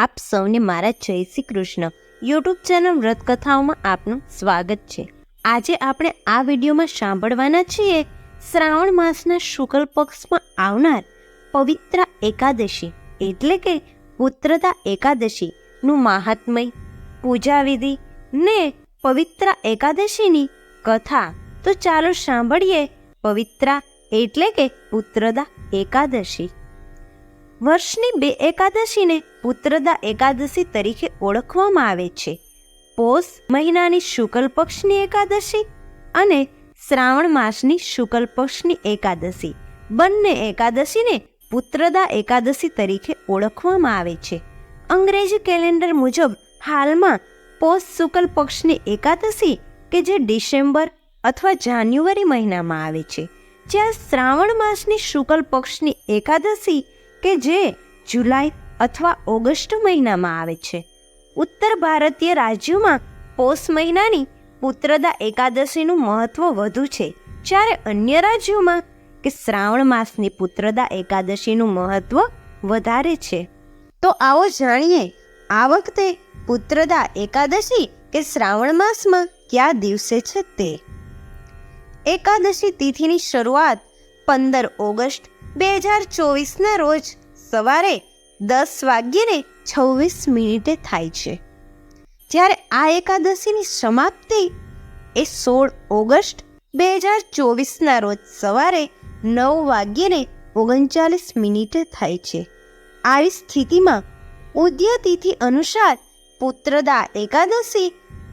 આપ સૌને મારા જય શ્રી કૃષ્ણ યુટ્યુબ ચેનલ વ્રત કથાઓમાં આપનું સ્વાગત છે. આજે આપણે આ વિડીયોમાં સાંભળવાના છીએ, શ્રાવણ માસના શુક્લ પક્ષમાં આવનાર પવિત્ર એકાદશી એટલે કે પુત્રતા એકાદશીનું મહાત્મય પૂજા વિધિ ને પવિત્ર એકાદશીની કથા. તો ચાલો સાંભળીએ પવિત્રા એટલે કે પુત્રદા એકાદશી. વર્ષની બે એકાદશીને પુત્રદા એકાદશી તરીકે ઓળખવામાં આવે છે. પોષ મહિનાની શુક્લ પક્ષની એકાદશી અને શ્રાવણ માસની શુક્લ પક્ષની એકાદશી. બંને એકાદશીને પુત્રદા એકાદશી તરીકે ઓળખવામાં આવે છે. અંગ્રેજી કેલેન્ડર મુજબ હાલમાં પોષ શુક્લ પક્ષની એકાદશી કે જે ડિસેમ્બર અથવા જાન્યુઆરી મહિનામાં આવે છે. જ્યાં શ્રાવણ માસની શુક્લ પક્ષની એકાદશી કે જે જુલાઈ અથવા ઓગસ્ટ મહિનામાં આવે છે. ઉત્તર ભારતીય રાજ્યોમાં પોષ મહિનાની પુત્રદા એકાદશીનું મહત્વ વધુ છે. જ્યારે અન્ય રાજ્યોમાં કે શ્રાવણ માસની પુત્રદા એકાદશીનું મહત્વ વધારે છે. તો આવો જાણીએ, આ વખતે પુત્રદા એકાદશી કે શ્રાવણ માસમાં કયા દિવસે છે તે? એકાદશી તિથિની શરૂઆત પંદર ઓગસ્ટ બે હજાર ચોવીસના રોજ સવારે દસ વાગ્યે છવ્વીસ મિનિટે થાય છે. જ્યારે આ એકાદશીની સમાપ્તિ એ સોળ ઓગસ્ટ બે હજાર ચોવીસના રોજ સવારે નવ વાગ્યે ઓગણચાલીસ મિનિટે થાય છે. આવી સ્થિતિમાં ઉદ્યતિથિ અનુસાર પુત્રદા એકાદશી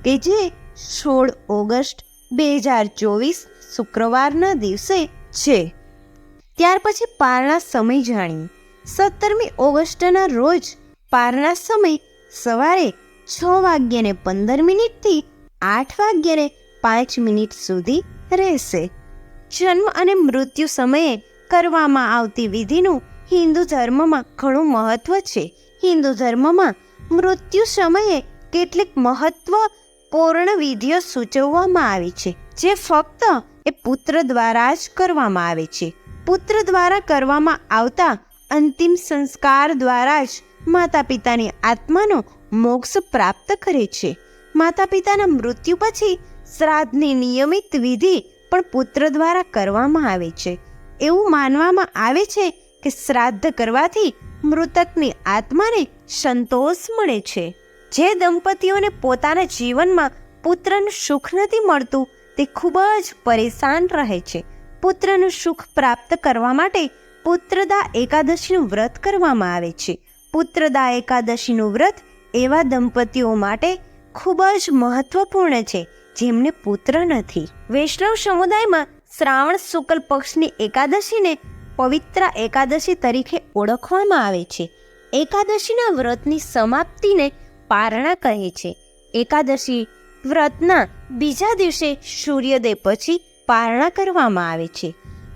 કે જે સોળ ઓગસ્ટ બે હજાર ચોવીસ શુક્રવારના દિવસે છે. ત્યાર પછી પારણા સમય જાણીએ સત્તરમી ઓગસ્ટના રોજ પારણા સમય સવારે છ વાગ્યાને પંદર મિનિટથી આઠ વાગ્યાને પાંચ મિનિટ સુધી રહેશે. જન્મ અને મૃત્યુ સમયે કરવામાં આવતી વિધિનું હિન્દુ ધર્મમાં ઘણું મહત્વ છે. હિન્દુ ધર્મમાં મૃત્યુ સમયે કેટલીક મહત્વપૂર્ણ વિધિઓ સૂચવવામાં આવી છે, જે ફક્ત એ પુત્ર દ્વારા જ કરવામાં આવે છે. પુત્ર દ્વારા કરવામાં આવતા અંતિમ સંસ્કાર દ્વારા જ માતા પિતાની આત્માનો મોક્ષ પ્રાપ્ત કરે છે. માતા પિતાના મૃત્યુ પછી શ્રાદ્ધની નિયમિત વિધિ પણ પુત્ર દ્વારા કરવામાં આવે છે. એવું માનવામાં આવે છે કે શ્રાદ્ધ કરવાથી મૃતકની આત્માને સંતોષ મળે છે. જે દંપતીઓને પોતાના જીવનમાં પુત્રનું સુખ નથી મળતું, તે ખૂબ જ પરેશાન રહે છે. પુત્રનું સુખ પ્રાપ્ત કરવા માટે પુત્રદા એકાદશીનું વ્રત કરવામાં આવે છે. પુત્રદા એકાદશીનું વ્રત એવા દંપતીઓ માટે ખૂબ જ મહત્વપૂર્ણ છે, જેમને પુત્ર નથી. વૈષ્ણવ સમુદાયમાં શ્રાવણ શુક્લ પક્ષની એકાદશીને પવિત્ર એકાદશી તરીકે ઓળખવામાં આવે છે. એકાદશીના વ્રતની સમાપ્તિને પારણા કહે છે. એકાદશી વ્રતના બીજા દિવસે સૂર્યોદય પછી પારણા કરવામાં આવે છે.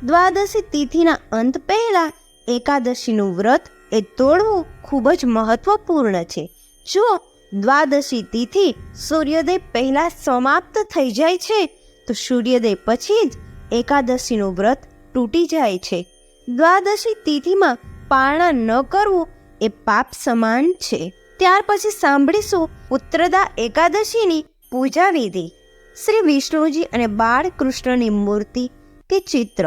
દ્વાદશી તિથિના અંત પહેલા એકાદશીનું વ્રત એ તોડવું ખૂબ જ મહત્વપૂર્ણ છે. જો દ્વાદશી તિથિ સૂર્યોદય પહેલા સમાપ્ત થઈ જાય છે, તો સૂર્યોદય પછી જ એકાદશીનું વ્રત તૂટી જાય છે. દ્વાદશી તિથિમાં પારણા ન કરવું એ પાપ સમાન છે. ત્યાર પછી સાંભળીશું પુત્રદા એકાદશીની પૂજા વિધિ શ્રી વિષ્ણુજી અને બાળકૃષ્ણની મૂર્તિ કે ચિત્ર.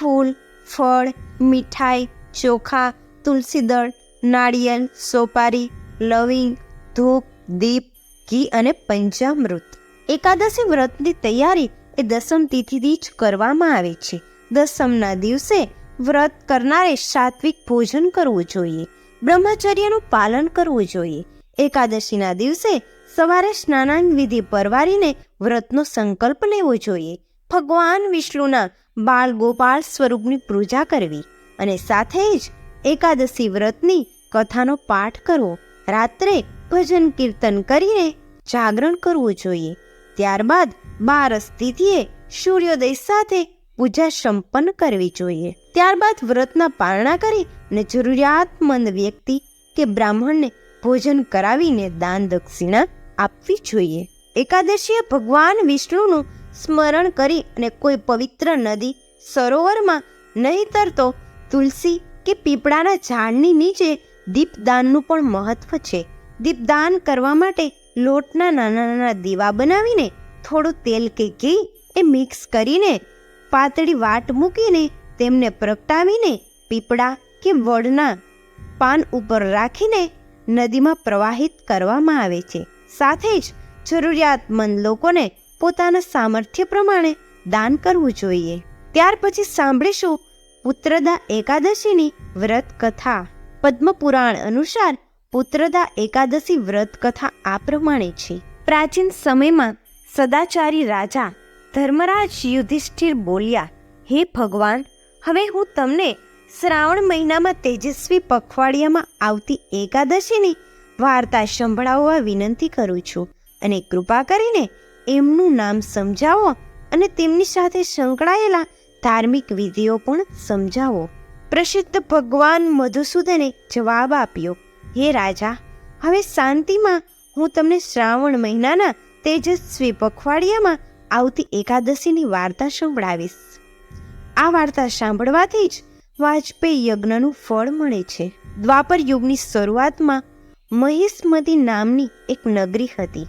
ફૂલ, ફળ, મીઠાઈ, ચોખા તુલસીદળ નાળિયેર, સોપારી, લવિંગ, ધૂપ, દીપ, ઘી અને પંચામૃત એકાદશી વ્રતની તૈયારી એ દસમ તિથિથી જ કરવામાં આવે છે. દસમના દિવસે વ્રત કરનારે સાત્વિક ભોજન કરવું જોઈએ. બ્રહ્મચર્યનું પાલન કરવું જોઈએ. એકાદશીના દિવસે સવારે સ્નાનાન વિધિ પરવારીને વ્રતનો સંકલ્પ લેવો જોઈએ. ભગવાન વિષ્ણુના બાળ ગોપાળ સ્વરૂપની પૂજા કરવી અને સાથે જ એકાદશી વ્રતની કથાનો પાઠ કરવો. રાત્રે ભજન કીર્તન કરીને જાગરણ કરવું જોઈએ. ત્યારબાદ બાર તિથિએ સૂર્યોદય સાથે પૂજા સંપન્ન કરવી જોઈએ. ત્યારબાદ વ્રતના પારણા કરી અને જરૂરિયાતમંદ વ્યક્તિ કે બ્રાહ્મણને ભોજન કરાવીને દાન દક્ષિણા આપવી જોઈએ. એકાદશીએ ભગવાન વિષ્ણુનું સ્મરણ કરી અને કોઈ પવિત્ર નદી, સરોવરમાં નહીંતર તો તુલસી કે પીપળાના ઝાડની નીચે દીપદાનનું પણ મહત્વ છે. દીપદાન કરવા માટે લોટના નાના નાના દીવા બનાવીને થોડું તેલ કે ઘી એ મિક્સ કરીને પાતળી વાટ મૂકીને તેમને પ્રગટાવીને પીપળા કે વડના પાન ઉપર રાખીને નદીમાં પ્રવાહિત કરવામાં આવે છે. સાથે જ જરૂરિયાતમંદ લોકોને પોતાના સામર્થ્ય પ્રમાણે દાન કરવું જોઈએ. ત્યાર પછી સાંભળીશું પુત્રદા એકાદશીની વ્રત કથા પદ્મપુરાણ અનુસાર પુત્રદા એકાદશી વ્રત કથા આ પ્રમાણે છે. પ્રાચીન સમયમાં સદાચારી રાજા ધર્મરાજ યુધિષ્ઠિર બોલ્યા, હે ભગવાન, હવે હું તમને શ્રાવણ મહિનામાં તેજસ્વી પખવાડિયામાં આવતી એકાદશીની વાર્તા સંભળાવવા વિનંતી કરું છું અને કૃપા કરીને એમનું નામ સમજાવો અને તેમની સાથે સંકળાયેલા ધાર્મિક વિધિઓ પણ સમજાવો. પ્રસિદ્ધ ભગવાન મધુસૂદને જવાબ આપ્યો, હે રાજા, હવે શાંતિમાં હું તમને શ્રાવણ મહિનાના તેજસ્વી પખવાડિયામાં આવતી એકાદશીની વાર્તા સંભળાવીશ. આ વાર્તા સાંભળવાથી જ વાજપેયી યજ્ઞનું ફળ મળે છે. દ્વાપર યુગની શરૂઆતમાં મહિષ્મતી નામની એક નગરી હતી,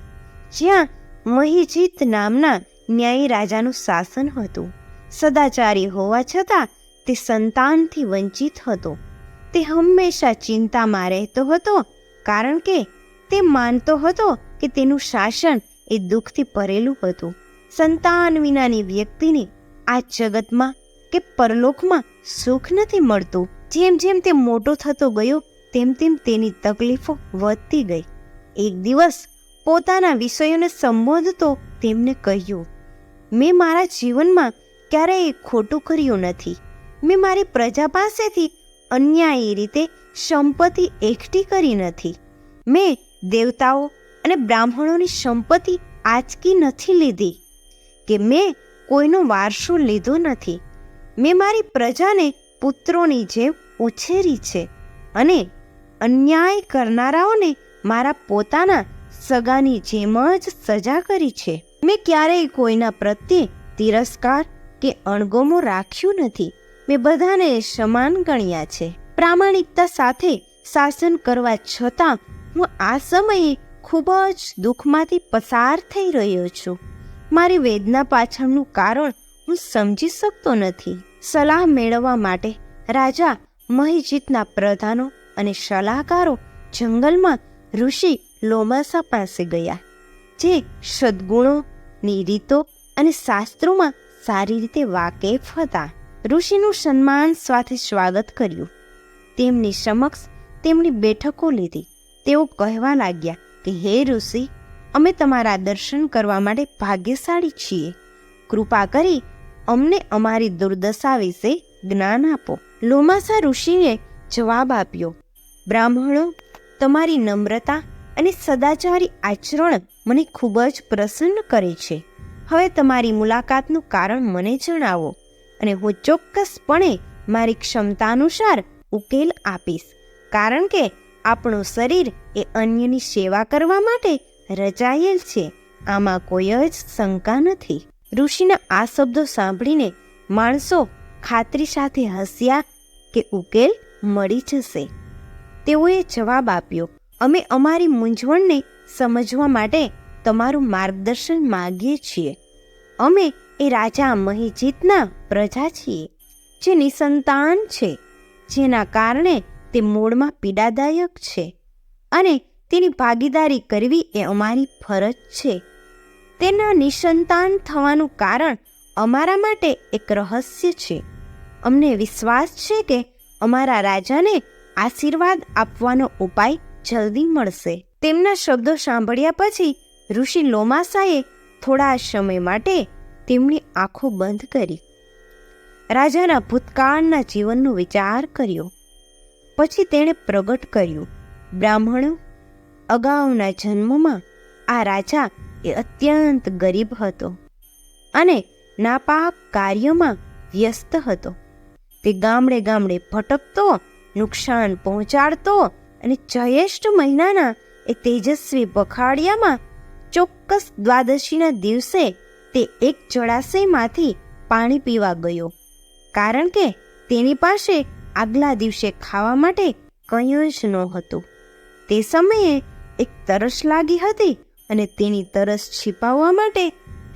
જ્યાં મહિજીત નામના ન્યાયી રાજાનું શાસન હતું. સદાચારી હોવા છતાં તે સંતાનથી વંચિત હતો. તે હંમેશા ચિંતામાં રહેતો હતો, કારણ કે તે માનતો હતો કે તેનું શાસન એ દુઃખથી ભરેલું હતું. સંતાન વિનાની વ્યક્તિને આ જગતમાં કે પરલોકમાં સુખ નથી મળતું. જેમ જેમ તે મોટો થતો ગયો, તેમ તેમ તેની તકલીફો વધતી ગઈ. એક દિવસ પોતાના વિષયોને સંબોધતો તેમને કહ્યું, મેં મારા જીવનમાં ક્યારેય ખોટું કર્યું નથી. મેં મારી પ્રજા પાસેથી અન્યાયી રીતે સંપત્તિ એકઠી કરી નથી. મેં દેવતાઓ અને બ્રાહ્મણોની સંપત્તિ આચકી નથી લીધી કે મેં કોઈનો વારસો લીધો નથી. મેં મારી પ્રજાને પુત્રોની જેમ ઉછેરી છે અને અન્યાય કરનારાઓને મારા પોતાના સગાની જેમ જ સજા કરી છે. મેં ક્યારેય કોઈના પ્રત્યે તિરસ્કાર કે અણગમો રાખ્યું નથી. મેં બધાને સમાન ગણ્યા છે. પ્રામાણિકતા સાથે શાસન કરવા છતાં હું આ સમયે ખૂબ જ દુઃખમાંથી પસાર થઈ રહ્યો છું. મારી વેદના પાછળનું કારણ હું સમજી શકતો નથી. સલાહ મેળવવા માટે રાજા મહિજીતના પ્રધાનો અને સલાહકારો જંગલમાં ઋષિ લોમાસા પાસે ગયા. જે સદ્ગુણોની રીતો અને શાસ્ત્રોમાં સારી રીતે વાકેફ હતા. ઋષિનું સન્માન સાથે સ્વાગત કર્યું. તેમની સમક્ષ તેમની બેઠકો લીધી. તેઓ કહેવા લાગ્યા કે, હે ઋષિ, અમે તમારા દર્શન કરવા માટે ભાગ્યશાળી છીએ. કૃપા કરી અમને અમારી દુર્દશા વિશે જ્ઞાન આપો. લોમાસા ઋષિએ જવાબ આપ્યો, બ્રાહ્મણો, તમારી નમ્રતા અને સદાચારી આચરણ મને ખૂબ જ પ્રસન્ન કરે છે. હવે તમારી મુલાકાતનું કારણ મને જણાવો અને હું ચોક્કસપણે મારી ક્ષમતાનુસાર ઉકેલ આપીશ. કારણ કે આપણું શરીર એ અન્યની સેવા કરવા માટે રચાયેલ છે. આમાં કોઈ જ શંકા નથી. ઋષિના આ શબ્દો સાંભળીને માણસો ખાતરી સાથે હસ્યા કે ઉકેલ મળી જશે. તેઓએ જવાબ આપ્યો અમે અમારી મૂંઝવણને સમજવા માટે તમારું માર્ગદર્શન માગીએ છીએ. અમે એ રાજા મહિજીતના પ્રજા છીએ, જે નિસંતાન છે, જેના કારણે તે મૂળમાં પીડાદાયક છે અને તેની ભાગીદારી કરવી એ અમારી ફરજ છે. તેના નિસંતાન થવાનું કારણ અમારા માટે એક રહસ્ય છે. અમને વિશ્વાસ છે કે અમારા રાજાને આશીર્વાદ આપવાનો ઉપાય જલ્દી મળશે. તેમના શબ્દો સાંભળ્યા પછી ઋષિ લોમાસાએ થોડા સમય માટે તેમની આંખો બંધ કરી રાજાના ભૂતકાળના જીવનનો વિચાર કર્યો. પછી તેણે પ્રગટ કર્યું, બ્રાહ્મણો, અગાઉના જન્મમાં આ રાજા એ અત્યંત ગરીબ હતો અને નાપાક કાર્યમાં વ્યસ્ત હતો. તે ગામડે ગામડે ભટકતો, નુકસાન પહોંચાડતો અને જયેષ્ઠ મહિનાના એ તેજસ્વી પખાડિયામાં ચોક્કસ દ્વાદશીના દિવસે તે એક જળાશયમાંથી પાણી પીવા ગયો. કારણ કે તેની પાસે આગલા દિવસે ખાવા માટે કંઈ જ નહોતું. તે સમયે એક તરસ લાગી હતી અને તેની તરસ છીપાવવા માટે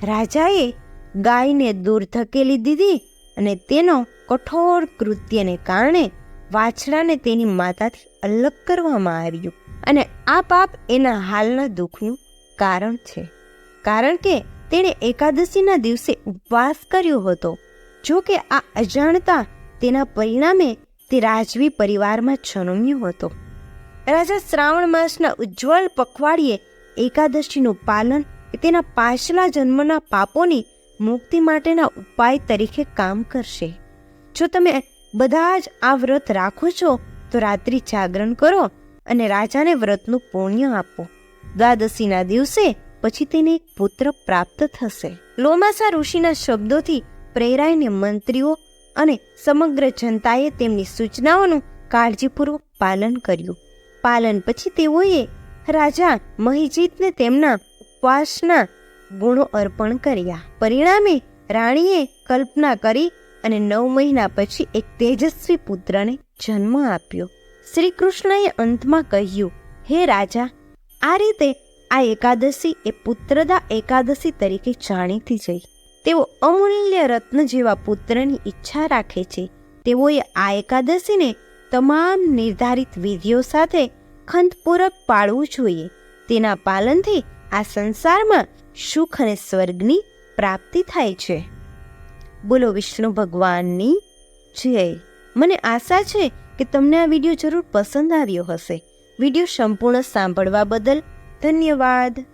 રાજાએ ગાયને દૂર ધકેલી દીધી અને તેનો કઠોર કૃત્યને કારણે વાછડાને તેની માતાથી અલગ કરવામાં આવ્યું. અને આ પાપ એના હાલના દુઃખનું કારણ છે. કારણ કે તેણે એકાદશીના દિવસે ઉપવાસ કર્યો હતો. જો કે આ અજાણતા તેના પરિણામે તે રાજવી પરિવારમાં જન્મ્યો હતો. રાજા શ્રાવણ માસના ઉજ્જવળ પખવાડિયે એકાદશીનું પાલન તેના પાછલા જન્મના પાપોની મુક્તિ માટેના ઉપાય તરીકે કામ કરશે. જો તમે બધા જ આ વ્રત રાખો છો, તો રાત્રિ જાગરણ કરો અને રાજાને વ્રતનું પુણ્ય આપો. દ્વાદશીના દિવસે પછી તેને એક પુત્ર પ્રાપ્ત થશે. લોમાસા ઋષિના શબ્દોથી પ્રેરાઈને મંત્રીઓ અને સમગ્ર જનતાએ તેમની સૂચનાઓનું કાળજીપૂર્વક પાલન કર્યું. પાલન પછી તેઓએ રાજા મહિજીતને તેમના ઉપવાસના ગુણો અર્પણ કર્યા. પરિણામે રાણીએ કલ્પના કરી અને નવ મહિના પછી એક તેજસ્વી પુત્રને જન્મ આપ્યો. શ્રી કૃષ્ણએ અંતમાં કહ્યું, હે રાજા, આ રીતે આ એકાદશી એ પુત્રદા એકાદશી તરીકે જાણીતી જઈ તેઓ અમૂલ્ય રત્ન જેવા પુત્રની ઈચ્છા રાખે છે. તેઓએ આ એકાદશીને તમામ નિર્ધારિત વિધિઓ સાથે ખંતપૂર્વક પાળવું જોઈએ. તેના પાલનથી આ સંસારમાં સુખ અને સ્વર્ગની પ્રાપ્તિ થાય છે. બોલો વિષ્ણુ ભગવાનની જય. મને આશા છે કે તમને આ વીડિયો જરૂર પસંદ આવ્યો હશે. વીડિયો સંપૂર્ણ સાંભળવા બદલ ધન્યવાદ.